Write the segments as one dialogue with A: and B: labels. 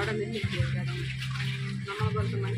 A: ada minyak juga dong. Nama baru mana.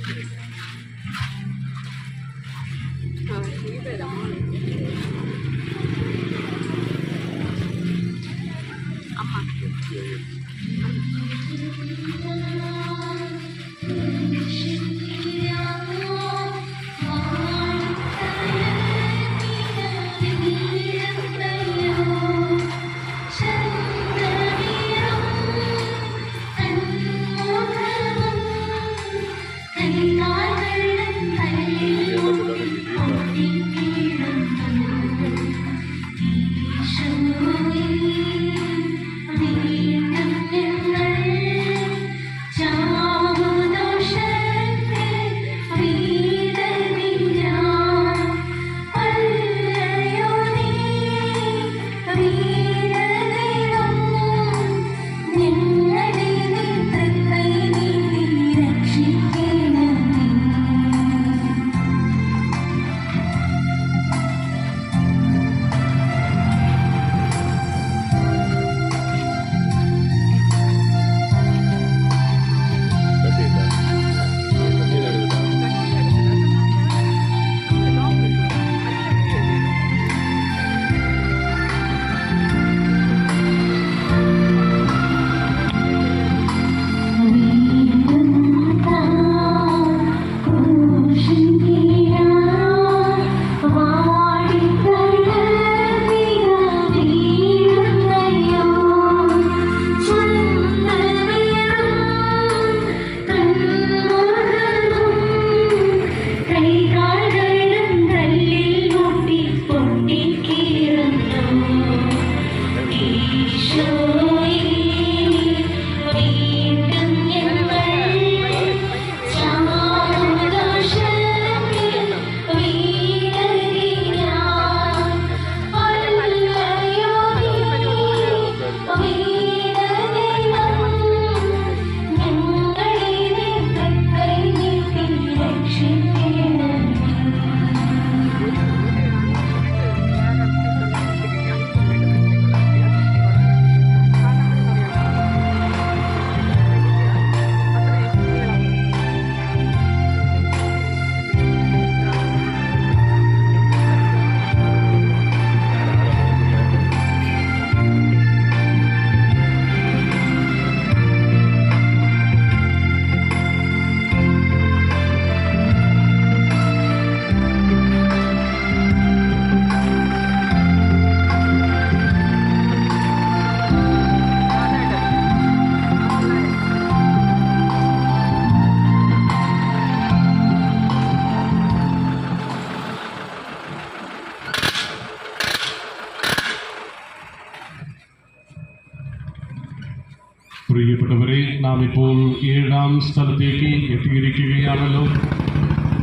B: പ്രിയപ്പെട്ടവരെ നാം ഇപ്പോൾ ഏഴാം സ്ഥലത്തേക്ക് എത്തിയിരിക്കുകയാണല്ലോ.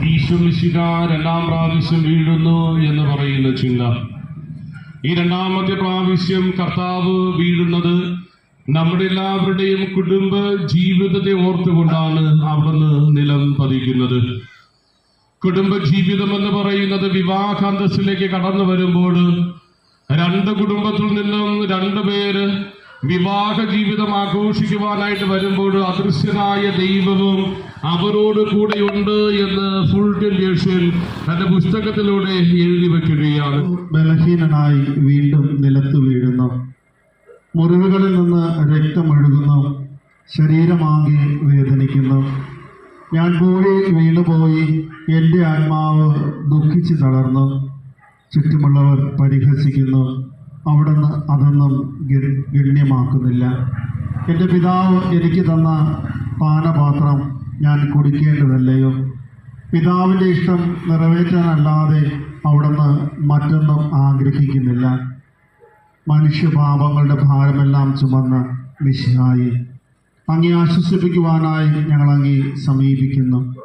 B: ഈശ്വമിശിക രണ്ടാം പ്രാവശ്യം വീഴുന്നു എന്ന് പറയുന്ന ചിന്ത. ഈ രണ്ടാമത്തെ പ്രാവശ്യം കർത്താവ് വീഴുന്നത് നമ്മുടെ എല്ലാവരുടെയും കുടുംബ ജീവിതത്തെ ഓർത്തുകൊണ്ടാണ് അവിടുന്ന് നിലം പതിക്കുന്നത്. കുടുംബ ജീവിതം എന്ന് പറയുന്നത് വിവാഹാന്തസ്സിലേക്ക് കടന്നു വരുമ്പോൾ രണ്ട് കുടുംബത്തിൽ നിന്നും രണ്ടു പേര് വിവാഹ ജീവിതം ആഘോഷിക്കുവാനായിട്ട് വരുമ്പോൾ അദൃശ്യനായ ദൈവവും അവരോട് കൂടെയുണ്ട് എന്ന് ഫുൾ ജേഷൻ തന്റെ പുസ്തകത്തിലൂടെ എഴുതി വെക്കുകയാണ്.
C: ബലഹീനനായി വീണ്ടും നിലത്ത് വീഴുന്നു. മുറിവുകളിൽ നിന്ന് രക്തമൊഴുകുന്നു. ശരീരമാകെ വേദനിക്കുന്നു. ഞാൻ പോയി വീണുപോയി എന്റെ ആത്മാവ് ദുഃഖിച്ച് തളർന്നു. ചുറ്റുമുള്ളവർ പരിഹസിക്കുന്നു. അവിടുന്ന് അതൊന്നും ഗണ്യമാക്കുന്നില്ല. എന്റെ പിതാവ് എനിക്ക് തന്ന പാനപാത്രം ഞാൻ കുടിക്കേണ്ടതല്ലയോ? പിതാവിന്റെ ഇഷ്ടം നിറവേറ്റാനല്ലാതെ അവിടുന്ന് മറ്റൊന്നും ആഗ്രഹിക്കുന്നില്ല. മനുഷ്യപാപങ്ങളുടെ ഭാരമെല്ലാം ചുമന്ന് മിശിഹായി അങ്ങേ ആശ്വസിപ്പിക്കുവാനായി ഞങ്ങൾ സമീപിക്കുന്നു.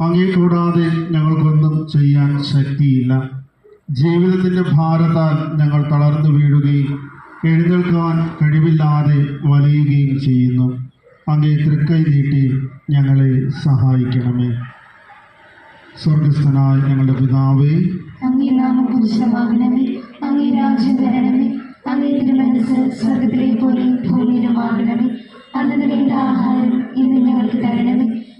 C: അങ്ങേ കൂടാതെ ഞങ്ങൾക്കൊന്നും ചെയ്യാൻ ശക്തിയില്ല. ജീവിതത്തിന്റെ ഭാരത്താൽ ഞങ്ങൾ തളർന്നു വീഴുകയും എഴുന്നേൽക്കുവാൻ കഴിവില്ലാതെ വലയുകയും ചെയ്യുന്നു. അങ്ങേ തൃക്കൈ നീട്ടി ഞങ്ങളെ സഹായിക്കണമേ. സ്വർഗസ്ഥനായ ഞങ്ങളുടെ പിതാവേ.
D: അങ്ങേ നാമം പുരുഷമാകണമേ അങ്ങേ രാജ്യം വരണമേ. അങ്ങേ തിരുമനസ് സ്വർഗത്തിലെ പോലെ ഭൂമിയിലുമാകണമേ. അന്നു വേണ്ട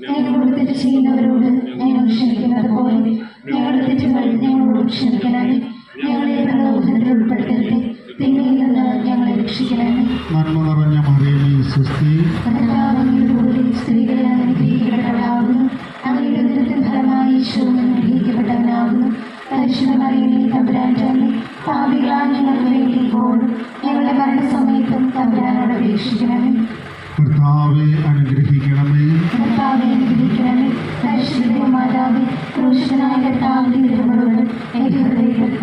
D: ഞങ്ങളോട് തെറ്റ് ചെയ്യുന്നവരോട് ഞങ്ങൾ ക്ഷമിക്കുന്നത് പോലെ. ഞങ്ങളുടെ തെറ്റുകൾ ഞങ്ങളോട് ക്ഷമിക്കണമേ. ഞങ്ങളെ പ്രലോഭനത്തിൽ ഉൾപ്പെടുത്തരുത്. തിന്മയിൽ നിന്ന് ഞങ്ങളെ രക്ഷിക്കണമേ.
C: നന്മ നിറഞ്ഞ മറിയമേ സുസ്ഥി
D: കർത്താവിനോടുകൂടി സ്ത്രീകളെ അനുഗ്രഹിക്കപ്പെട്ടവളാകുന്നു അങ്ങയുടെ ഉദരത്തിൻ ഫലമായി ഈശോ അനുഗ്രഹിക്കപ്പെട്ടവനാകുന്നു പരിശുദ്ധ മറിയമേ തമ്പുരാന്റെ അമ്മേ പാപികളായ ഞങ്ങൾക്ക് വേണ്ടി ഇപ്പോഴും ഞങ്ങളുടെ മരണസമയത്തും തമ്പുരാനോട് അപേക്ഷിക്കണമേ.
C: കർത്താവെ അനുഗ്രഹിക്കണമേ.
D: കർത്താവെ അനുഗ്രഹിക്കണമേ. ഹൃദയത്തിൽ